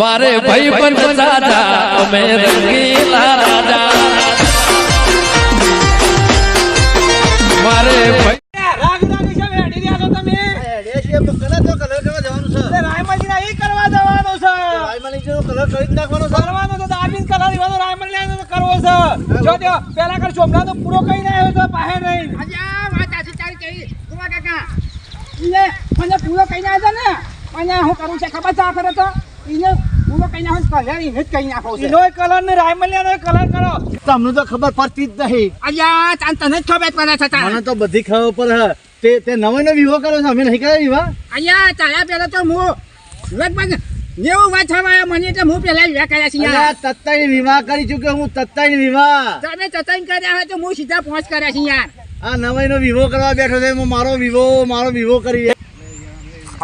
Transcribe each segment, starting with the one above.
મારે ભાઈ પણ દાદા અમે રંગીલા રાજા. મારે ભાઈ રાગ રાગ છે વેડી રહ્યા છો તમે? એટલે રાયમલજીના ઈ કરવા જવાનો છે. કરવાનો તો દાબીન કલર એવાનો રાયમલ લેવાનો કરવો છે. પેલા કર ચોમડા તો પૂરો કઈ ના આવ્યો તો પાહે નહીં. મને પૂરો કઈ ના ને. મને હું કરું છે ખબર ચા કરે તો? ઈને પૂરો કઈ ના કલ્યાણ ઈને જ કઈ નાખો છે. કલર ને રાયમલ લેવાનો કલર કરો. તમને તો ખબર પડતી જ નહીં. અલ્યા તાન તને જ ખબર પડે છે મને તો બધી ખબર પડે તે તે નવો વિવો કર્યો છે અમે નહીં કર્યો વિવાહ? અલ્યા તારા પેલા તો હું લગભગ નેવું વાત થવાયા મને તો હું પેલા વિવાહ કર્યા છે યાર. તત્તાઈ વિવાહ કરી ચુક્યો હું તત્તાઈ વિવાહ. તમે કર્યા હોય તો હું સીધા પહોંચ કર્યા છે યાર. આ નવાઈ નો વિવો કરવા બેઠો છે મારો વિવો મારો વિવો કરી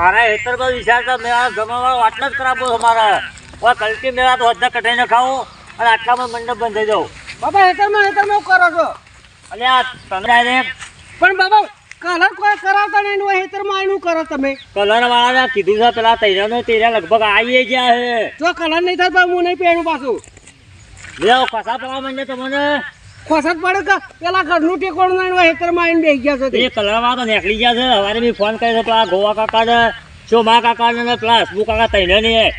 મારા હેતરમાં વિચાર તો મેં આ આટલો જ હતો મારા. હવે કલકી મેળા તો હદના કઢાઈને ખાઉં અને આટલામાં મંડપ બંધ થઈ જાઉં બાબા હેતરમાં હેતરમાં કરો છો. અને આ તમે પણ બાબા કલર કોઈ કરાવતા નહીં એનું હેતરમાં એનું કરો તમે. કલર વાળા કીધું છે પેલા તૈયારનો તૈયાર લગભગ આવી ગયા છે. જો કલર નહીં થાય હું નહીં પહેરું પાછું. લે કસા પડવા માંડે તમને ખોસત પડે કે પેલા ઘરનું ટેકોણ નહીં એનું હેતરમાં આવીને બેસી ગયા છે તે. એ કલરવા તો નીકળી ગયા છે. હવારે બી ફોન કર્યો છે પેલા ગોવા કાકા ને ચોમા કાકા ને પેલા હસમુ કાકા તૈયાર ને.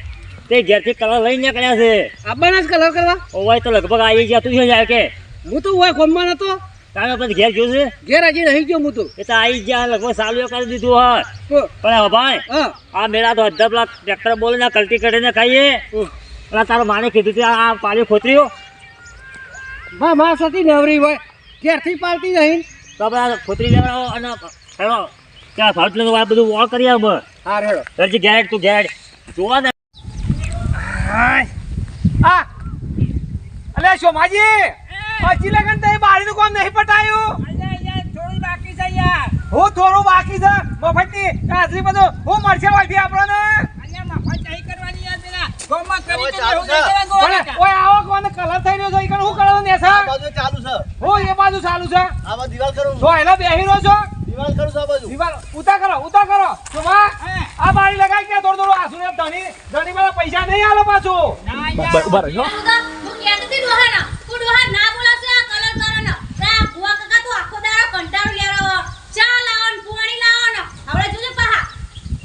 તે ઘેરથી કલર લઈને નીકળ્યા છે. આબાના જ કલર કરવા? ઓવાય તો લગભગ આવી ગયા તું શું જાય કે? હું તો હોય ખોમમાં નતો. તારે પછી ઘેર જોયું છે? ઘેર હજી રહી ગયો હું તો. એ તો આવી ગયા લગભગ સાલું કરી દીધું હોય પણ ભાઈ આ મેળા તો અડધા પેલા ટ્રેક્ટર બોલે ને કલ્ટી કરીને ખાઈએ. પેલા તારો માને કીધું આ પાણી ખોતરીઓ મા માં સતી નવરી હોય ક્યારથી પાલતી નહીં. તો આપણે ખોતરી લેવડાવો અને હેડો. ત્યાં ભાવનું આ બધું વોળ કરી આવ. હા રેડો હજી ગેરેટ તું ગેરેટ જોવા ને આ. અલે સોમાજી પછી લગન તે બારીનું કામ નહીં પટાયું. થોડું બાકી છે યાર હું થોડું બાકી છે. મફતની હાજરી બધું હું મળશે વાળી આપણને અલ્યા મફત નહીં કરવાની યાર પેલા ગોમાં કરી ઓય, ચાલુ છે. ઓય આવો કોને કલર થઈ રહ્યો છે ઈ હું કરવાનું ને આ સર બાજુ ચાલુ છે. હું એ બાજુ ચાલુ છે. આવા દિવાલ કરું તો એલા બેહી રહ્યો છો? દિવાલ કરું છું બાજુ. દિવાલ ઉતા કરો ઉતા કરો. સોમા આ બારી લગાઈ કે થોડું થોડું આસુ ને ધણી ધણી વાળા પૈસા નહીં આલો પાછું? ના યાર ઊભા રહી હું કહેતી હતી ડોહાના, તું ડોહા ના બોલાવશે આ કલર કરવાનો. રા, ભુવા કાકા તું આખો દાડો કંટાળો લેવડાવો. ચા લાવો ને પોણી લાવો ને. હવે જોજે પાહા.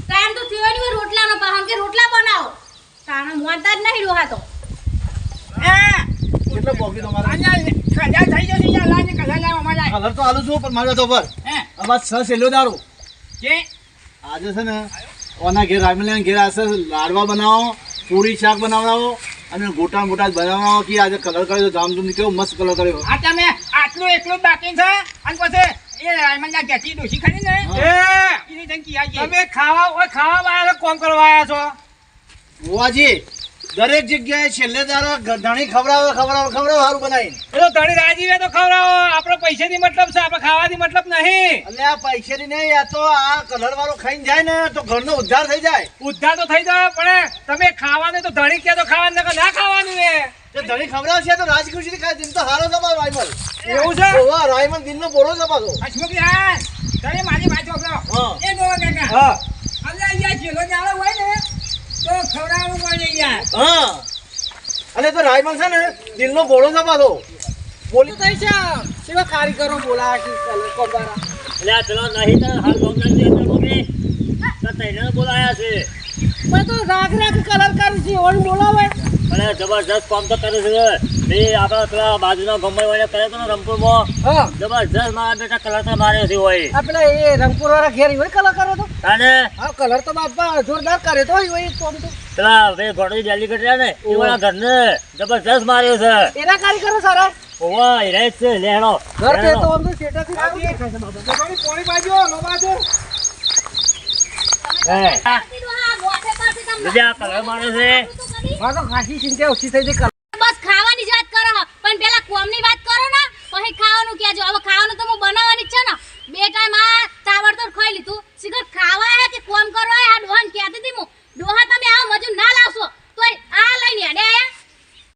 ટાઈમ તો થયો નહીં હોય રોટલાનો પાહા, કે રોટલા બનાવો. તાણે મોનતા જ નહીં ડોહા તો. હા. કેટલો બોકી તમારે કજા થઈ જશે યાર લાજે કજા લાવો મજા કલર તો આલું છું પણ મારે તો પર હે? આમાં છ સેલો દારૂ. કે? આજે છે ને ઓના ઘેર રામલિયા ઘેર આશે લાડવા બનાવો પૂરી શાક બનાવડાવો અને ગોટા મોટા બનાવડાવો કે આજે કલર કર્યો ધામધૂમ કેવો મસ્ત કલર કર્યો. આ તમે આટલું એકલું જ બાકી છે? અને પછી. તમે ખાવા ઓય ખાવા કોણ કોમ કરવા આયા છો? બુવાજી દરેક જગ્યાએ છેલ્લે દારો ધણી ખવડાવો ખવડાવો ખવડાવો સારું બનાવીને. એટલે ધણી રાજી તો ખવડાવો. આપણે પૈસેથી મતલબ છે આપણે ખાવાથી મતલબ નહીં. એટલે આ પૈસાની નહીં આ તો આ કલર વાળો ખાઈને જાય ને તો ઘરનો ઉદ્ધાર થઈ જાય. ઉદ્ધાર તો થઈ જાય પણ તમે ખાવાનું તો ધણી કે તો ખાવાનું નકર ના ખાવાનું એ. ધણી ખવડાવશે તો રાજકૃષિ ખાય દિન તો સારો મારો રાયમલ. એવું છે? ઓવા રાયમલ દિનનો બોરો છે પાછો હસમુખી હા. તમે મારી વાત છોકરો હા. એ ગોવા કાકા. હા. અલ્યા અહીંયા જેલો જાળો હોય ને તો ખવડાવવું પડે યાર. હા. અને તો રાયમલ છે ને દિલનો બોરો છે પાછો. બોલી થઈ છે? સેવા કારીગરો બોલાયા કે કલર કોબારા એટલે આ પેલો નહીં તો હાલ ગમ નથી એટલે મમ્મી તો તૈયાર બોલાયા છે. પણ તો રાખ રાખ કલર કરી છે ઓન બોલાવે. અને જબરજસ્ત કામ તો કરે છે. બે આપણા પેલા બાજુના ગમે વાળા કરે તો રંગપુરમાં. જબરજસ્ત મારા બેટા કલર તો માર્યો છે હોય. આ પેલા એ રંગપુર વાળા ઘેર હોય કલર કરે તો અને આ કલર તો બાપા જોરદાર કરે તો ઓય તો તો. પેલા વે ઘોડી ડેલી કટરા ને એવા ઘરને જબરજસ્ત માર્યો છે. એના કારી કરો સારા. ઓવા એરાય છે લેણો. ઘર તે તો આમ સેટા થી આવી છે બાપા. પાણી પાણી બાજો નો બાજો. બીજા કલર મારે છે. મારો ખાસી ચિંતા ઓછી થઈ ગઈ બસ ખાવાની વાત કરો પણ પેલા કોમની વાત કરો ને પછી ખાવાનું કહેજો. હવે ખાવાનું તો હું બનાવવાની છે ને. બે ટાઈમ